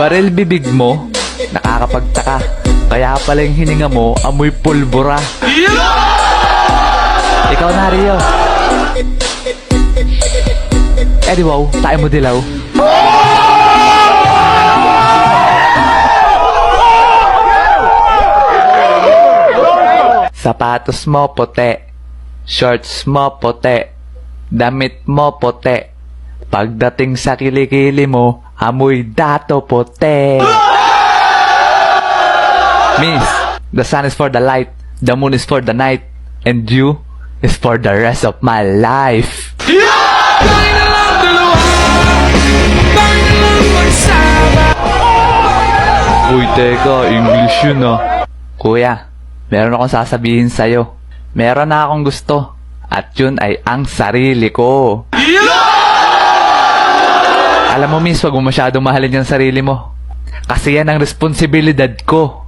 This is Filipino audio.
Baril bibig mo, nakakapagtaka. Kaya pala yung hininga mo, amoy pulbura. Ikaw na, Rio. Eh di wow, tayo mo dilaw. Sapatos mo puti, shorts mo puti, damit mo puti. Pagdating sa kilikili mo, amoy dato puti. Miss, the sun is for the light, the moon is for the night, and you is for the rest of my life. Uy, teka, English yun ah. Kuya, meron akong sasabihin sa'yo. Meron na akong gusto. At yun ay ang sarili ko. Alam mo, miss, wag mo masyadong mahalin yung sarili mo. Kasi yan ang responsibilidad ko.